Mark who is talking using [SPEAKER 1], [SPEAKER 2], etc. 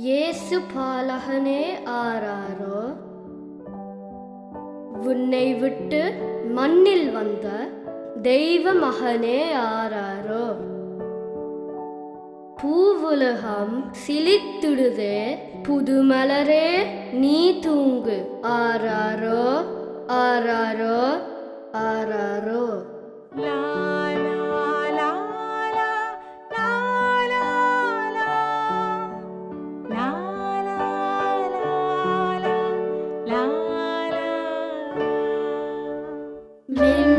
[SPEAKER 1] இயேசு பாலகனே ஆராரோ. உன்னை விட்டு மண்ணில் வந்த தெய்வ மகனே ஆராரோ. பூவுலகம் சிலித்துடுதே புதுமலரே நீ தூங்கு. ஆராரோ ஆராரோ ஆராரோ.
[SPEAKER 2] Me.